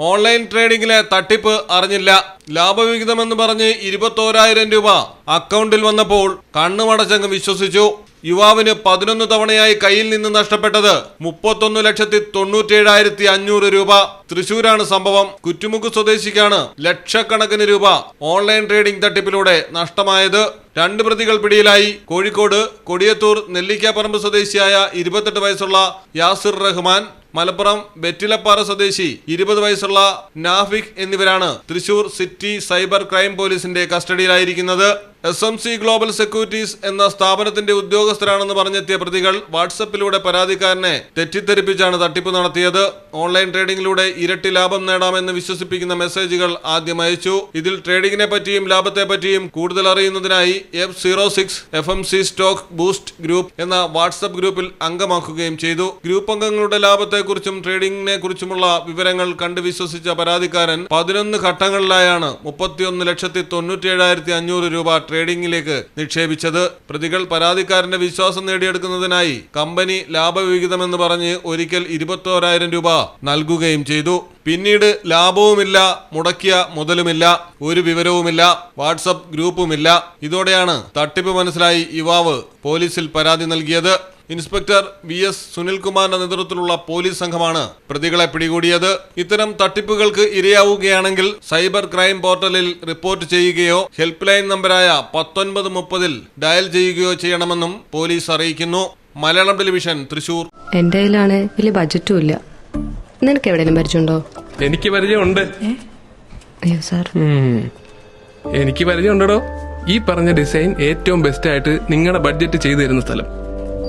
Online ട്രേഡിംഗിലെ തട്ടിപ്പ് അറിഞ്ഞില്ല. ലാഭവിഹിതമെന്ന് പറഞ്ഞ് ഇരുപത്തോരായിരം രൂപ അക്കൗണ്ടിൽ വന്നപ്പോൾ കണ്ണുമടച്ചങ്ങ് വിശ്വസിച്ചു. യുവാവിന് പതിനൊന്ന് തവണയായി കയ്യിൽ നിന്ന് നഷ്ടപ്പെട്ടത് മുപ്പത്തൊന്ന് ലക്ഷത്തി തൊണ്ണൂറ്റേഴായിരത്തി അഞ്ഞൂറ് രൂപ. തൃശൂരാണ് സംഭവം. കുറ്റുമുക്ക് സ്വദേശിക്കാണ് ലക്ഷക്കണക്കിന് രൂപ ഓൺലൈൻ ട്രേഡിംഗ് തട്ടിപ്പിലൂടെ നഷ്ടമായത്. രണ്ട് പ്രതികൾ പിടിയിലായി. കോഴിക്കോട് കൊടിയത്തൂർ നെല്ലിക്കാപ്പറമ്പ് സ്വദേശിയായ ഇരുപത്തെട്ട് വയസ്സുള്ള യാസിർ റഹ്മാൻ മലപ്പുറം വെറ്റിലപ്പാറ സ്വദേശി ഇരുപത് വയസ്സുള്ള നാഫിഖ് എന്നിവരാണ് തൃശൂർ സിറ്റി സൈബർ ക്രൈം പോലീസിന്റെ കസ്റ്റഡിയിലായിരിക്കുന്നത്. S M C global securities എന്ന സ്ഥാപനത്തിന്റെ ഉദ്യോഗസ്ഥരാണെന്ന് പറഞ്ഞെത്തിയ പ്രതികൾ വാട്സപ്പിലൂടെ പരാതിക്കാരനെ തെറ്റിദ്ധരിപ്പിച്ചാണ് തട്ടിപ്പ് നടത്തിയത്. ഓൺലൈൻ ട്രേഡിംഗിലൂടെ ഇരട്ടി ലാഭം നേടാമെന്ന് വിശ്വസിപ്പിക്കുന്ന മെസ്സേജുകൾ ആദ്യം അയച്ചു. ഇതിൽ ട്രേഡിംഗിനെ പറ്റിയും ലാഭത്തെ പറ്റിയും കൂടുതൽ അറിയുന്നതിനായി F zero six F M C stock boost group എന്ന വാട്സപ്പ് ഗ്രൂപ്പിൽ അംഗമാക്കുകയും ചെയ്തു. ഗ്രൂപ്പ് അംഗങ്ങളുടെ ലാഭത്തെക്കുറിച്ചും ട്രേഡിംഗിനെ കുറിച്ചുമുള്ള വിവരങ്ങൾ കണ്ട് വിശ്വസിച്ച പരാതിക്കാരൻ പതിനൊന്ന് ഘട്ടങ്ങളിലായാണ് മുപ്പത്തിയൊന്ന് ലക്ഷത്തി അഞ്ഞൂറ് രൂപ ട്രേഡിംഗിലേക്ക് നിക്ഷേപിച്ചത്. പ്രതികൾ പരാതിക്കാരന്റെ വിശ്വാസം നേടിയെടുക്കുന്നതിനായി കമ്പനി ലാഭവിഹിതമെന്ന് പറഞ്ഞ് ഒരിക്കൽ ഇരുപത്തോരായിരം രൂപ നൽകുകയും ചെയ്തു. പിന്നീട് ലാഭവുമില്ല മുടക്കിയ മുതലുമില്ല ഒരു വിവരവുമില്ല വാട്സപ്പ് ഗ്രൂപ്പുമില്ല. ഇതോടെയാണ് തട്ടിപ്പ് മനസ്സിലായി യുവാവ് പോലീസിൽ പരാതി നൽകിയത്. ഇൻസ്പെക്ടർ വി എസ് സുനിൽകുമാറിന്റെ നേതൃത്വത്തിലുള്ള പോലീസ് സംഘമാണ് പ്രതികളെ പിടികൂടിയത്. ഇത്തരം തട്ടിപ്പുകൾക്ക് ഇരയാവുകയാണെങ്കിൽ സൈബർ ക്രൈം പോർട്ടലിൽ റിപ്പോർട്ട് ചെയ്യുകയോ ഹെൽപ്പ് ലൈൻ നമ്പറായ പത്തൊൻപത് മുപ്പതിൽ ഡയൽ ചെയ്യുകയോ ചെയ്യണമെന്നും പോലീസ് അറിയിക്കുന്നു. മലയാളം ടെലിവിഷൻ തൃശൂർ. എന്റെ കയ്യിലാണ് വലിയ ബജറ്റും ഇല്ല. നിനക്ക് എവിടെയെങ്കിലും പരിചയമുണ്ടോ? എനിക്ക് പരിചയമുണ്ട്. അയ്യോ സാർ എനിക്ക് പരിചയമുണ്ടോ ഈ പറഞ്ഞ ഡിസൈൻ ഏറ്റവും ബെസ്റ്റ് ആയിട്ട് നിങ്ങളുടെ ബഡ്ജറ്റ് ചെയ്തു തരുന്ന സ്ഥലം.